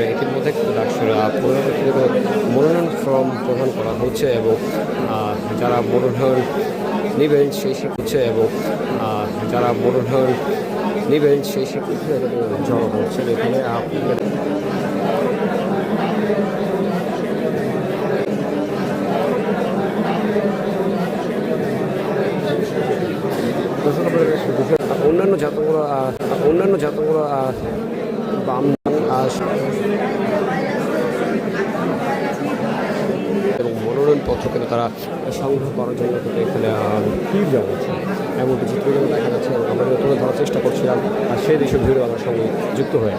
করে এটির মধ্যে কিন্তু মনোনয়ন ফর্ম প্রদান করা হচ্ছে এবং যারা মনোনয়ন নেবেন সেই সে হচ্ছে এবং যারা মনোনয়ন নেবেন সেই সে জড়ো হচ্ছেন এখানে অন্যান্য জাতগুলো অন্যান্য জাতগুলো বাম আহ, এবং মনোনয়নপত্র কিন্তু তারা সংগ্রহ করার জন্য কিন্তু এখানে ভিড় জমাচ্ছে এমনকি চিত্রগুলো দেখা যাচ্ছে আমরা তুলে ধরার চেষ্টা করছিলাম, আর সেই দৃশ্য ভিড়ও আমার সঙ্গে যুক্ত হয়ে।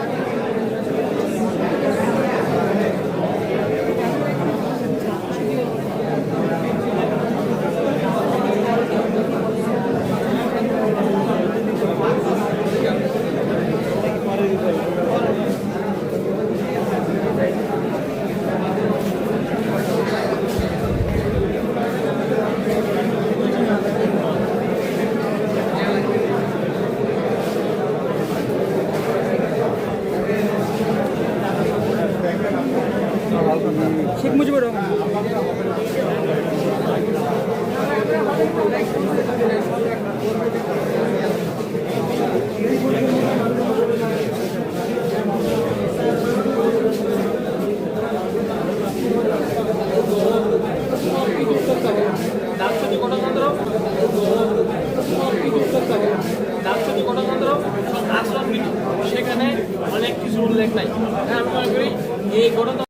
শেখ মুজিবুর রহমান সেখানে অনেক কিছু উল্লেখ নাই। হ্যাঁ, আমি মনে করি এই গণতন্ত্র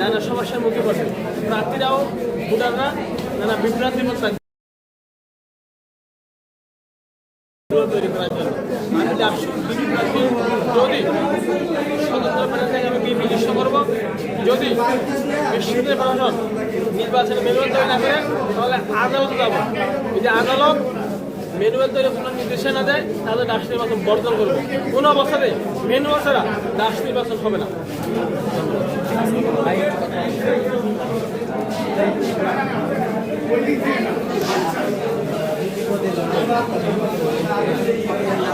নানা সমস্যার মুখে পড়ে প্রার্থীরাও ভোটাররা নানা বিভ্রান্তির মধ্যে থাকে। প্রার্থী যদি স্বতন্ত্র প্যানেল করব? যদি বিশ্ববিদ্যালয় প্রশাসন নির্বাচনে ম্যানুয়াল তৈরি না করে, তাহলে আদালতে যাব। যদি আদালত ম্যানুয়াল তৈরি কোনো নির্দেশনা দেয়, তাহলে রাষ্ট্র নির্বাচন বর্জন করব। কোনো অবস্থাতে ম্যানুয়াল ছাড়া রাষ্ট্র নির্বাচন হবে না। উনিশ Thank you.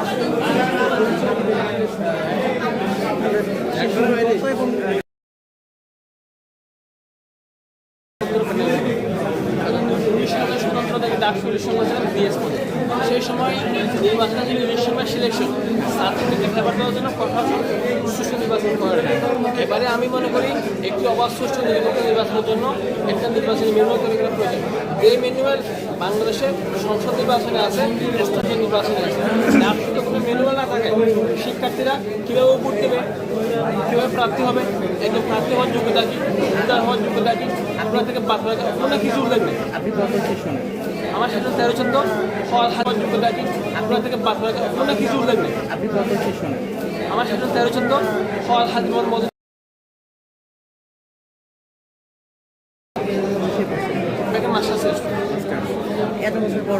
ডাকসুরের সময় ছিলেন বিএস পদে সেই সময় নির্বাচনে ছিল উনিশ সময় সিলেকশন সার্টিফিকেট ফেভার দেওয়ার জন্য প্রশাসন সুষ্ঠু নির্বাচন করে এবারে আমি মনে করি একটি অবাধ সুষ্ঠু নির্বাচন নির্বাচনের জন্য একটা নির্বাচনী ম্যানুয়াল তৈরি করা প্রয়োজন। এই ম্যানুয়াল বাংলাদেশে সংসদ নির্বাচনে আছে, স্থানীয় নির্বাচনে আছে। ডাকসুতে কোনো ম্যানুয়াল না থাকে, শিক্ষার্থীরা কীভাবে ভোট দেবে, কীভাবে প্রার্থী হবে, একজন প্রার্থী হওয়ার যোগ্যতা কি, ভোটার হওয়ার যোগ্যতা কি, আপনার থেকে বাদ রাখা কিছু উল্লেখ নেই। আমার সাথে তেরো চোদ্দ যোগ্যতা থেকে কোনো কিছু উল্লেখ নেই। আমার তেরো চোদ্দ ফল আপনাকে মাস্টার শেষ। এত বছর পর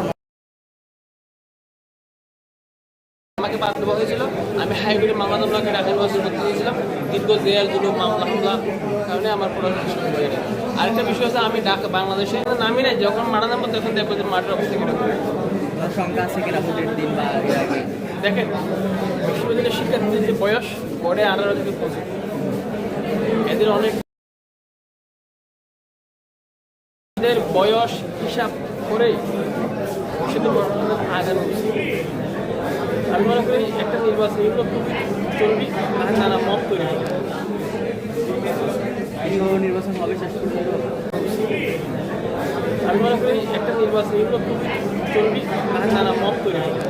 আমাকে বাদ দেওয়া হয়েছিল। আমি হাইকোর্টে মামলা ঢাকা নির্বাচন করতে চেয়েছিলাম দীর্ঘ জেল জুলুম মামলা হামলা কারণে আমার পড়াশোনা হয়ে আরেকটা বিষয় হচ্ছে আমি ঢাকা বাংলাদেশে নামি নাই যখন মারা নামবো তখন দেখব যে মাঠের অবস্থা কীরকম সংখ্যা আছে কিনা ভোটের দিন বা দেখেন বিশ্ববিদ্যালয়ের শিক্ষার্থীদের যে বয়স পরে আঠারো থেকে পঁচিশ। এদের অনেক এদের বয়স হিসাব করেই শুধু আগামী আমি মনে করি একটা নির্বাচন এগুলো খুব চলবি আর নানা মত তৈরি দীর্ঘ নির্বাচন হবে শেষ আমি মনে করি একটা নির্বাচন এগুলো খুব চলবি আর নানা মত তৈরি হবে।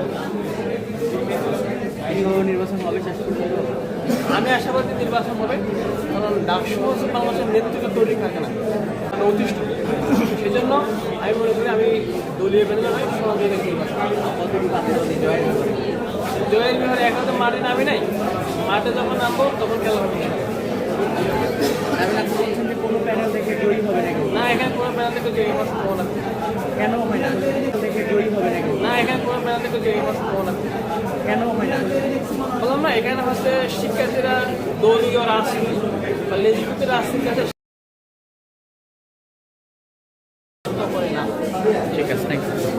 নির্বাচন হবে শেষ পর্যন্ত আমি আশাবাদী নির্বাচন হবে, কারণ ডাকসু হচ্ছে বাংলাদেশের নেতৃত্ব তৈরি থাকে না মানে অতিষ্ঠ। সেজন্য আমি মনে করি আমি দলীয় জয় করবে জয়ের বিহারে এখন তো মাঠে নামি নাই। মাঠে যখন নামবো, তখন খেলা হবে এখন আপনি বলছেন যে কোনো প্যানেল থেকে জয়ী হবে নাকি না এখানে কোনো প্যানেল থেকে নেই। কেন হয় না? থেকে জয়ী হবে নাকি? না এখানে কোনো প্যানেল থেকে জয়ী সম্ভাবনা নেই। কেন হয় না? বললাম না এখানে হচ্ছে শিক্ষার্থীরা দলীয় রাজনীতি বা লেজিপিতে রাজনীতি আছে ঠিক আছে থ্যাংক ইউ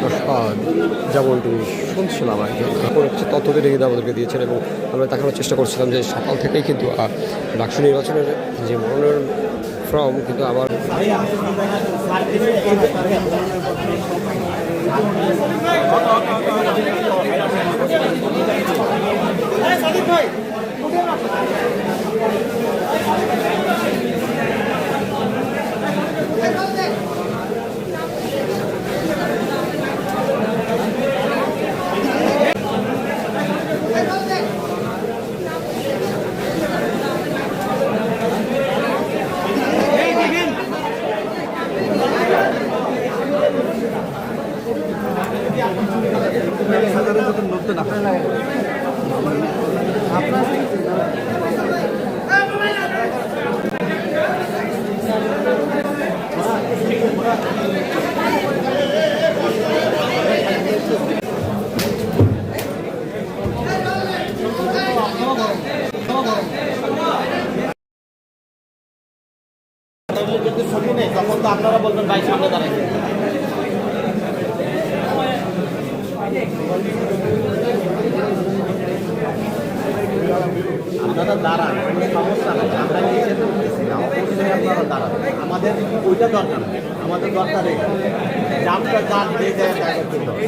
নমস্কার যেমন মোটামুটি শুনছিলাম আর কি। কিছু কিন্তু আমাদেরকে দিয়েছেন এবং আমরা দেখানোর চেষ্টা করছিলাম যে সকাল থেকেই কিন্তু বাক্সু নির্বাচনের যে মনোনয়ন ফর্ম কিন্তু আবার Thank ছবি তখন তো আপনারা বলবেন ভাই সামনে দাঁড়াই আপনারা দাঁড়ান কোনো সমস্যা নেই আমরা নিচে থাকতেছি না অবশ্যই আপনারা দাঁড়ান ওইটা দরকার আমাদের দরকার এই। জামটা যার যে জায়গায় হবে